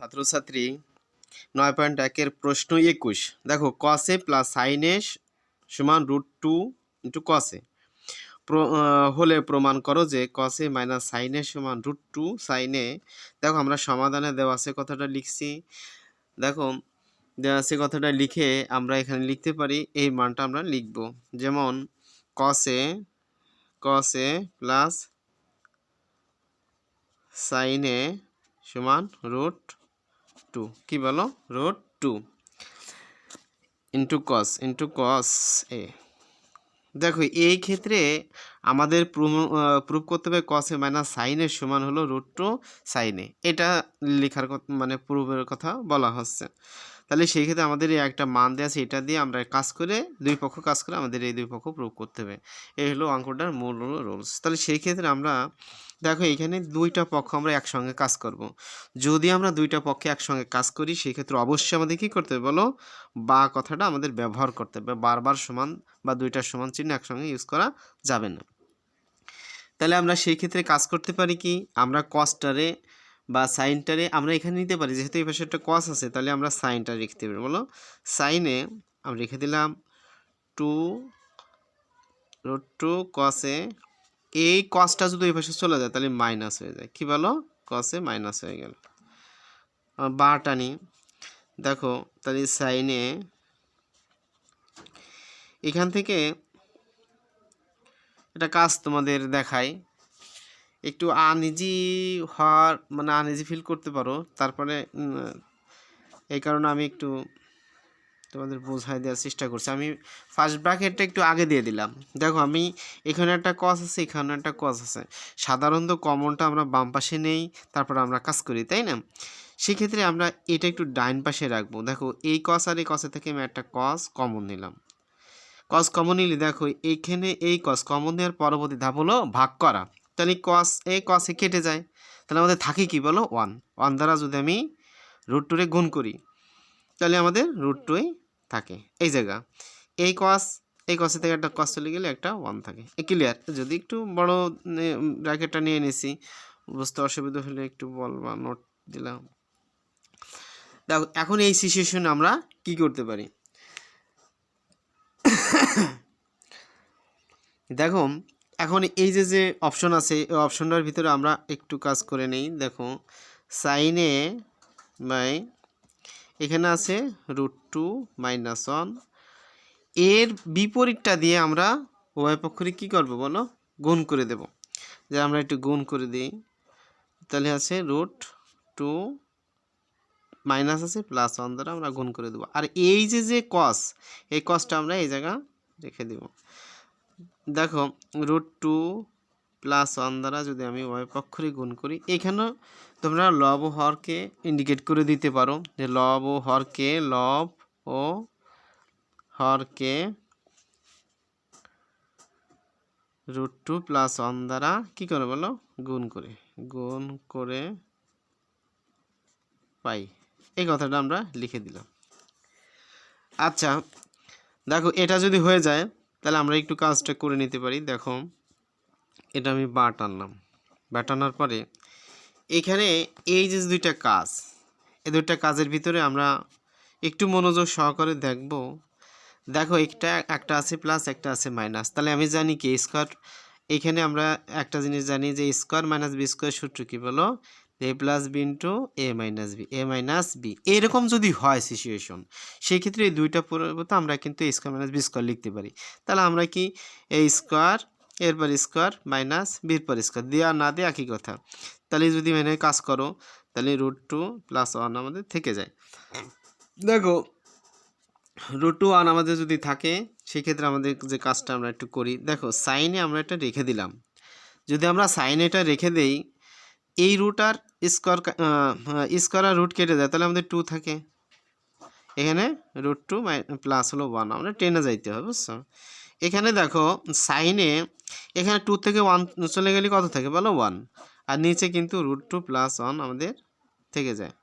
ছাত্রছাত্রী, নয় পয়েন্ট একের প্রশ্ন একুশ। দেখো কসে প্লাস সাইনে সমান রুট টু ইন্টু কসে হলে প্রমাণ করো যে কসে মাইনাস সাইনে সমান রুট টু সাইনে দেখো, আমরা সমাধানে দেওয়া আছে কথাটা লিখছি। দেখো, দেওয়া আছে কথাটা লিখে আমরা এখানে লিখতে পারি, এই মানটা আমরা লিখব। যেমন কসে কসে প্লাস সাইনে সমান রুট টু কী বলো? Root two into cos into cos এ দেখো, এই ক্ষেত্রে আমাদের প্রুভ করতে হবে কসে মাইনাস সাইনের সমান হলো রুট টু সাইনে এটা লেখার মানে প্রুফের কথা বলা হচ্ছে। তাহলে সেই ক্ষেত্রে আমাদের এই একটা মান দেওয়া আছে, এটা দিয়ে আমরা কাজ করে দুই পক্ষ কাজ করে আমাদের এই দুই পক্ষ প্রুভ করতে হবে। এই হলো অঙ্কটার মূল রুলস তাহলে সেই ক্ষেত্রে আমরা, দেখো এখানে দুইটা পক্ষ আমরা একসঙ্গে কাজ করব। যদি আমরা দুইটা পক্ষে একসঙ্গে কাজ করি, সেই ক্ষেত্রে অবশ্যই আমাদের কী করতে হবে বলো? বা কথাটা আমাদের ব্যবহার করতে হবে। বারবার সমান বা দুইটার সমান চিহ্ন একসঙ্গে ইউজ করা যাবে না। তাহলে আমরা সেই ক্ষেত্রে কাজ করতে পারি কি? আমরা কসটারে বা সাইনটারে আমরা এখানে নিতে পারি। যেহেতু এই পাশে একটা কস আছে, তাহলে আমরা সাইনটা লিখতে পারি বলো? সাইনে আমরা রেখে দিলাম টু রোড টু কসে এই কসটা যদি এই পাশে চলে যায়, তাহলে মাইনাস হয়ে যায়। কি বলো? কসে মাইনাস হয়ে গেল। বা টানি দেখো, তাহলে সাইনে এখান থেকে একটা কাজ তোমাদের দেখাই। একটু আনইজি হওয়ার মানে আনইজি ফিল করতে পারো। তারপরে এই কারণে আমি একটু তোমাদের বোঝাই দেওয়ার চেষ্টা করছি। আমি ফার্স্ট ব্র্যাকেটটা একটু আগে দিয়ে দিলাম। দেখো, আমি এখানে একটা কস আছে, এখানে একটা কস আছে। সাধারণত কমনটা আমরা বাম পাশে নেই, তারপর আমরা কাজ করি, তাই না? সেক্ষেত্রে আমরা এটা একটু ডাইন পাশে রাখব। দেখো, এই কস আর এই কসে থেকে আমি একটা কস কমন নিলাম। কস কমন নিলে দেখো এইখানে এই কস কমন নেওয়ার পরবর্তী ধাপ হলো ভাগ করা। তাহলে কস এই কসে কেটে যায়। তাহলে আমাদের থাকে কি বলো? ওয়ান ওয়ান দ্বারা যদি আমি রুট টুরে গুণ করি, তাহলে আমাদের রুট টুই থাকে। এই জায়গা। এই কস এই কসে থেকে একটা কস চলে গেলে একটা ওয়ান থাকে। ক্লিয়ার যদি একটু বড় ব্র্যাকেটটা নিয়ে নিছি, বুঝতে অসুবিধা হলে একটু বল বা নোট দিলাম। দেখো, এখন এই সিচুয়েশনে আমরা কি করতে পারি? দেখো এখন এই যে যে অপশন আছে, এই অপশনটার ভিতরে আমরা একটু কাজ করে নেই। দেখো সাইনে বাই, এখানে আছে রুট টু মাইনাস ওয়ানের বিপরীতটা দিয়ে আমরা উভয় পক্ষরে কী করব বলো? গুণ করে দেব। যে আমরা একটু গুণ করে দিই, তাহলে আছে রুট টু মাইনাস আছে প্লাস ওয়ান দ্বারা আমরা গুণ করে দেবো। আর এই যে যে কস এই কসটা আমরা এই জায়গা রেখে দেব। দেখো রুট টু প্লাস ওয়ান দ্বারা যদি আমি উভয় পক্ষরে গুণ করি, এখানেও তোমরা লব ও হরকে ইন্ডিকেট করে দিতে পারো যে লব ও হরকে, লব ও হরকে রুট টু প্লাস ওয়ান দ্বারা কী করে বলো? গুণ করে গুণ করে পাই। এই কথাটা আমরা লিখে দিলাম। আচ্ছা দেখো, এটা যদি হয়ে যায় তাহলে আমরা একটু কাজটা করে নিতে পারি। দেখো, এটা আমি বা টানলাম বা টানার পরে এখানে এই যে দুইটা কাজ, এই দুইটা কাজের ভিতরে আমরা একটু মনোযোগ সহকারে দেখব। দেখো, একটা একটা আছে প্লাস একটা আছে মাইনাস তাহলে আমি জানি কি স্কোয়ার এখানে আমরা একটা জিনিস জানি যে স্কোয়ার মাইনাস বি স্কোয়ার সূত্র কী বলো? A plus B into A minus B A minus B এরকম যদি হয় সিচুয়েশন সেই ক্ষেত্রে এই দুইটা পরিবর্তে আমরা কিন্তু A square minus B square লিখতে পারি। তাহলে আমরা কি এ স্কোয়ার এরপর স্কোয়ার মাইনাস বির পর স্কোয়ার দেওয়া না দেওয়া একই কথা। তাহলে যদি মেনে কাজ করো, তাহলে রুট টু প্লাস ওয়ান আমাদের থেকে যায়। দেখো রুট টু ওয়ান আমাদের যদি থাকে, সেক্ষেত্রে আমাদের যে কাজটা আমরা একটু করি। দেখো সাইনে আমরা এটা রেখে দিলাম। যদি আমরা সাইনে এটা রেখে দেই এই রুট আর স্কোয়ার স্কোয়ার আর রুট কেটে যায় তাহলে আমাদের টু থাকে। এখানে রুট টু প্লাস হলো ওয়ান আমরা টেনে যাইতে হবে, বুঝছ? এখানে দেখো সাইনে এখানে টু থেকে ওয়ান চলে গেলে কত থাকে বলো? ওয়ান আর নিচে কিন্তু রুট টু প্লাস ওয়ান আমাদের থেকে যায়।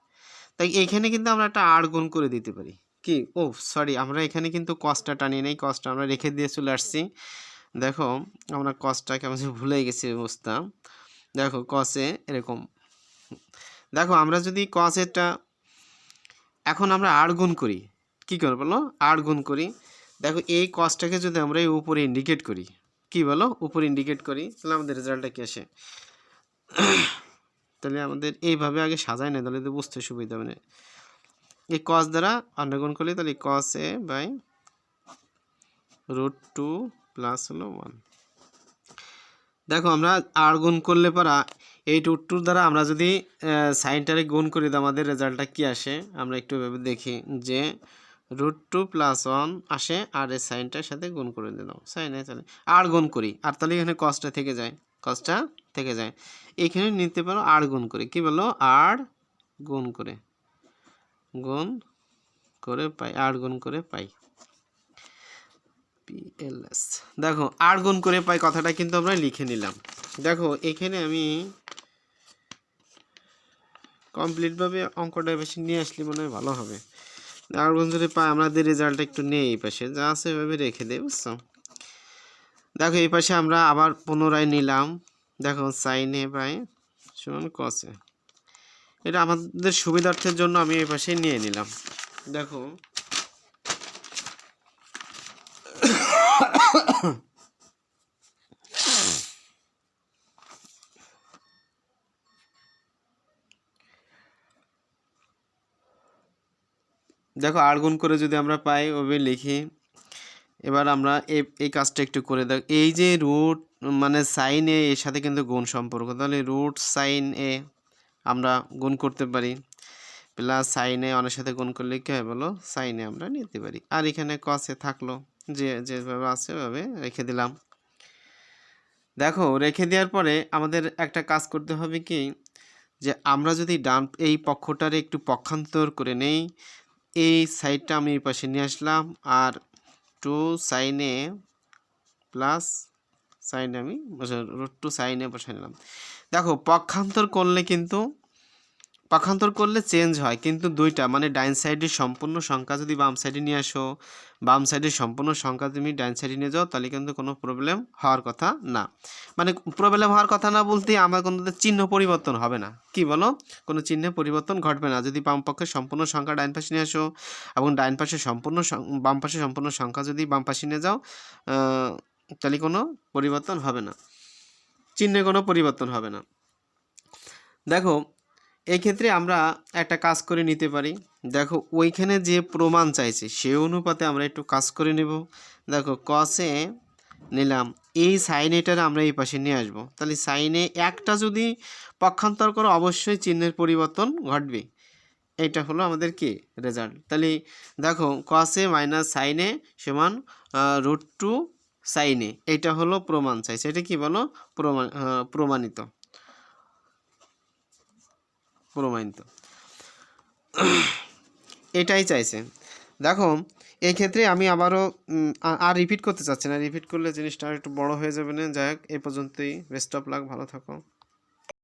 তাই এখানে কিন্তু আমরা একটা আট গুণ করে দিতে পারি। কি? ও সরি আমরা এখানে কিন্তু কস্টটা টানিয়ে নেই কস্টটা আমরা রেখে দিয়ে চলে আসছি। দেখো, আমরা কস্টটা কেমন ভুলে গেছি অবস্থা দেখো কসে এরকম। দেখো আমরা যদি কসেরটা এখন আমরা আট গুণ করি, কী করে বলো? আট গুণ করি। দেখো এই কসটাকে যদি আমরা এই উপরে ইন্ডিকেট করি, কি বলো? উপরে ইন্ডিকেট করি, তাহলে আমাদের রেজাল্টটা কি আসে? তাহলে আমাদের এইভাবে আগে সাজাই না তাহলে বুঝতে সুবিধা মানে এই কস দ্বারা আন্ডারগুণ করলে তাহলে cos A by root two plus হলো ওয়ান দেখো, আমরা আর গুণ করলে পারা এই রুট টুর দ্বারা আমরা যদি সাইনটারে গুণ করি, তো আমাদের রেজাল্টটা কি আসে? আমরা একটু ভেবে দেখি যে রুট টু প্লাস ওয়ান আসে, আর এই সাইনটার সাথে গুণ করে দিলাম সাইনে তাহলে আর গুণ করি, আর তাহলে এখানে কসটা থেকে যায় কসটা থেকে যায়। এখানে নিতে পারো আর গুণ করে, কি বলো আর গুণ করে গুণ করে পাই আট গুণ করে পাই। পিএলএস দেখো আট গুণ করে পাই কথাটা কিন্তু আমরা লিখে নিলাম। দেখো, এখানে আমি কমপ্লিটভাবে অঙ্কটা বেশি নিয়ে আসলে মনে হয় ভালো হবে। আট গুণ করে পাই, আমাদের রেজাল্টটা একটু নেই এই পাশে, যা আছে এভাবে রেখে দেয় বুঝছ? দেখো, এই পাশে আমরা আবার পুনরায় নিলাম। দেখো সাইনে পাই সমান কসে এটা আমাদের সুবিধার্থের জন্য আমি এই পাশে নিয়ে নিলাম। দেখো দেখো আট গুণ করে যদি আমরা পাই, ওভাবে লিখি। এবার আমরা এই কাজটা একটু করে দেখ, এই যে রুট মানে সাইন এ, এর সাথে কিন্তু গুণ সম্পর্ক। তাহলে রুট সাইন এ আমরা গুণ করতে পারি। প্লাস সাইনে অনেক সাথে গুণ করলে কী হয় বলো? সাইনে আমরা নিতে পারি। আর এখানে কসে থাকল। যে, যেভাবে আছে ওভাবে রেখে দিলাম। দেখো, রেখে দেওয়ার পরে আমাদের একটা কাজ করতে হবে কি? যে আমরা যদি ডান, এই পক্ষটারে একটু পক্ষান্তর করে নেই এই সাইডটা আমি এই পাশে নিয়ে আসলাম। আর টু সাইনে প্লাস সাইনে আমি রুট টু সাইনে বসে নিলাম। দেখো, পক্ষান্তর করলে কিন্তু পক্ষান্তর করলে চেঞ্জ হয়, কিন্তু দুইটা মানে ডাইন সাইডের সম্পূর্ণ সংখ্যা যদি বাম সাইডে নিয়ে আসো, বাম সাইডের সম্পূর্ণ সংখ্যা তুমি ডাইন সাইডে নিয়ে যাও, তাহলে কিন্তু কোনো প্রবলেম হওয়ার কথা না। মানে প্রবলেম হওয়ার কথা না বলতে আমার কোনো চিহ্ন পরিবর্তন হবে না। কি বলো? কোনো চিহ্নে পরিবর্তন ঘটবে না। যদি বাম পক্ষের সম্পূর্ণ সংখ্যা ডাইন পাশে নিয়ে আসো এবং ডাইন পাশে সম্পূর্ণ বাম পাশে সম্পূর্ণ সংখ্যা যদি বাম পাশে নিয়ে যাও তাহলে কোনো পরিবর্তন হবে না। চিহ্নে কোনো পরিবর্তন হবে না। দেখো এই ক্ষেত্রে আমরা একটা কাজ করে নিতে পারি। দেখো, ওইখানে যে প্রমাণ চাইছে, সে অনুপাতে আমরা একটু কাজ করে নেব। দেখো কসে নিলাম, এই সাইন এটার আমরা এই পাশে নিয়ে আসব। তাহলে সাইনে একটা যদি পক্ষান্তর করো, অবশ্যই চিহ্নের পরিবর্তন ঘটবে। এটা হলো আমাদের কি? রেজাল্ট তাহলে দেখো কসে মাইনাস সাইনে সমান রুট টু সাইনে এটা হলো প্রমাণ চাইছে। এটা কি বলো? প্রমাণ প্রমাণিত। প্রমাণিত। এটাই চাইছে। দেখো এই ক্ষেত্রে আমি আবারও আর রিপিট করতে চাচ্ছি না। রিপিট করলে জিনিসটা একটু বড় হয়ে যাবে না? যাই হোক এই পর্যন্তই। বেস্ট অফ লাক ভালো থাকো।